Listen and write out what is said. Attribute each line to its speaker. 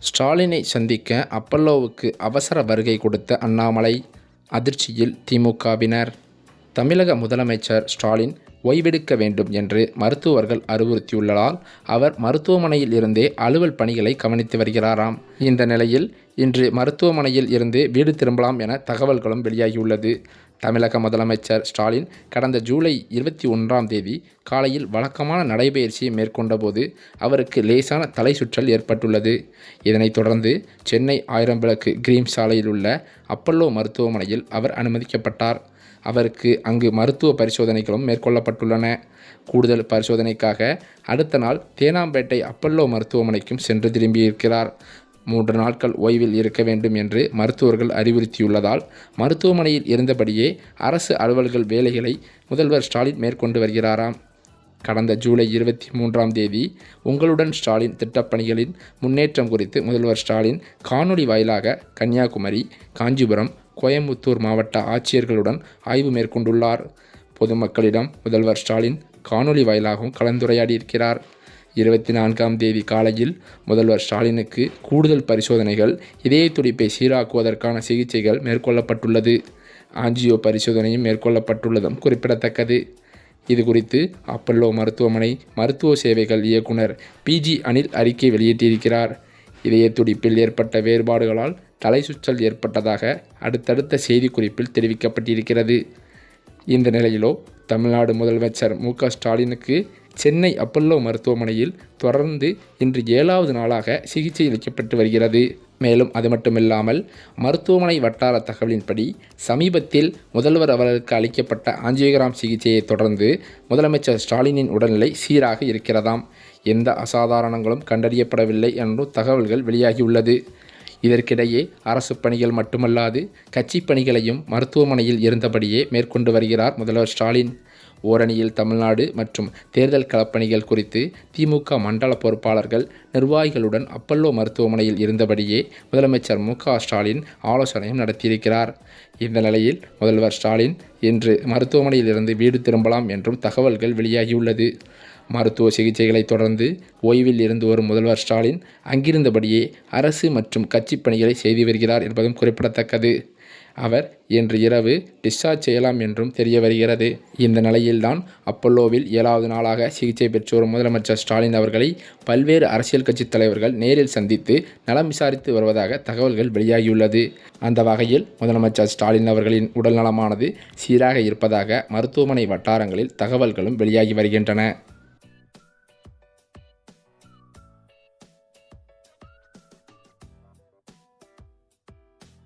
Speaker 1: ஸ்டாலினை சந்திக்க அப்பல்லோவுக்கு அவசர வருகை கொடுத்த அண்ணாமலை அதிர்ச்சியில் திமுகவினர். தமிழக முதலமைச்சர் ஸ்டாலின் ஓய்வெடுக்க வேண்டும் என்று மருத்துவர்கள் அறிவுறுத்தியுள்ளதால் அவர் மருத்துவமனையில் இருந்தே அலுவல் பணிகளை கவனித்து வருகிறாராம். இந்த நிலையில் இன்று மருத்துவமனையில் இருந்து வீடு திரும்பலாம் என தகவல்களும் வெளியாகியுள்ளது. தமிழக முதலமைச்சர் ஸ்டாலின் கடந்த ஜூலை இருபத்தி ஒன்றாம் தேதி காலையில் வழக்கமான நடைபயிற்சியை மேற்கொண்டபோது அவருக்கு லேசான தலை சுற்றல் ஏற்பட்டுள்ளது. இதனைத் தொடர்ந்து சென்னை ஆயிரம்பிளக்கு கிரீம் சாலையில் உள்ள அப்பல்லோ மருத்துவமனையில் அவர் அனுமதிக்கப்பட்டார். அவருக்கு அங்கு மருத்துவ பரிசோதனைகளும் மேற்கொள்ளப்பட்டுள்ளன. கூடுதல் பரிசோதனைக்காக அடுத்த நாள் தேனாம்பேட்டை அப்பல்லோ மருத்துவமனைக்கும் சென்று திரும்பியிருக்கிறார். மூன்று நாட்கள் ஓய்வில் இருக்க வேண்டும் என்று மருத்துவர்கள் அறிவுறுத்தியுள்ளதால் மருத்துவமனையில் இருந்தபடியே அரசு அலுவல்கள் வேலைகளை முதல்வர் ஸ்டாலின் மேற்கொண்டு வருகிறாராம். கடந்த ஜூலை இருபத்தி மூன்றாம் தேதி உங்களுடன் ஸ்டாலின் திட்டப்பணிகளின் முன்னேற்றம் குறித்து முதல்வர் ஸ்டாலின் காணொளி வாயிலாக கன்னியாகுமரி காஞ்சிபுரம் கோயம்புத்தூர் மாவட்ட ஆட்சியர்களுடன் ஆய்வு மேற்கொண்டுள்ளார். பொதுமக்களிடம் முதல்வர் ஸ்டாலின் காணொளி வாயிலாகவும் கலந்துரையாடியிருக்கிறார். இருபத்தி நான்காம் தேதி காலையில் முதல்வர் ஸ்டாலினுக்கு கூடுதல் பரிசோதனைகள் இதய துடிப்பை சீராக்குவதற்கான சிகிச்சைகள் மேற்கொள்ளப்பட்டுள்ளது. ஆஞ்சியோ பரிசோதனையும் மேற்கொள்ளப்பட்டுள்ளதும் குறிப்பிடத்தக்கது. இது குறித்து அப்பல்லோ மருத்துவமனை மருத்துவ சேவைகள் இயக்குனர் பிஜி அனில் அறிக்கை வெளியிட்டிருக்கிறார். இதய துடிப்பில் ஏற்பட்ட வேறுபாடுகளால் தலை சுற்றல் ஏற்பட்டதாக அடுத்தடுத்த செய்திக்குறிப்பில் தெரிவிக்கப்பட்டிருக்கிறது. இந்த நிலையிலோ தமிழ்நாடு முதலமைச்சர் மு க ஸ்டாலினுக்கு சென்னை அப்பல்லோ மருத்துவமனையில் தொடர்ந்து இன்று ஏழாவது நாளாக சிகிச்சை அளிக்கப்பட்டு வருகிறது. மேலும் அது மட்டுமில்லாமல் மருத்துவமனை வட்டார தகவலின்படி சமீபத்தில் முதல்வர் அவர்களுக்கு அளிக்கப்பட்ட ஆஞ்சியோகிராம் சிகிச்சையை தொடர்ந்து முதலமைச்சர் ஸ்டாலினின் உடல்நிலை சீராக இருக்கிறதாம். எந்த அசாதாரணங்களும் கண்டறியப்படவில்லை என்றும் தகவல்கள் வெளியாகியுள்ளது. இதற்கிடையே அரசு பணிகள் மட்டுமல்லாது கட்சி பணிகளையும் மருத்துவமனையில் இருந்தபடியே மேற்கொண்டு வருகிறார் முதல்வர் ஸ்டாலின். ஓரணியில் தமிழ்நாடு மற்றும் தேர்தல் களப்பணிகள் குறித்து திமுக மண்டல பொறுப்பாளர்கள் நிர்வாகிகளுடன் அப்பல்லோ மருத்துவமனையில் இருந்தபடியே முதலமைச்சர் மு ஸ்டாலின் ஆலோசனையும் நடத்தியிருக்கிறார். இந்த நிலையில் முதல்வர் ஸ்டாலின் இன்று மருத்துவமனையில் இருந்து வீடு திரும்பலாம் என்றும் தகவல்கள் வெளியாகியுள்ளது. மருத்துவ சிகிச்சைகளை தொடர்ந்து ஓய்வில் இருந்து வரும் முதல்வர் ஸ்டாலின் அங்கிருந்தபடியே அரசு மற்றும் கட்சி பணிகளை செய்து வருகிறார் என்பதும் குறிப்பிடத்தக்கது. அவர் இன்று இரவு டிஸ்சார்ஜ் செய்யலாம் என்றும் தெரிய வருகிறது. இந்த நிலையில்தான் அப்பல்லோவில் ஏழாவது நாளாக சிகிச்சை பெற்று வரும் முதலமைச்சர் ஸ்டாலின் அவர்களை பல்வேறு அரசியல் கட்சித் தலைவர்கள் நேரில் சந்தித்து நலம் விசாரித்து வருவதாக தகவல்கள் வெளியாகியுள்ளது. அந்த வகையில் முதலமைச்சர் ஸ்டாலின் அவர்களின் உடல்நலமானது சீராக இருப்பதாக மருத்துவமனை வட்டாரங்களில் தகவல்களும் வெளியாகி வருகின்றன.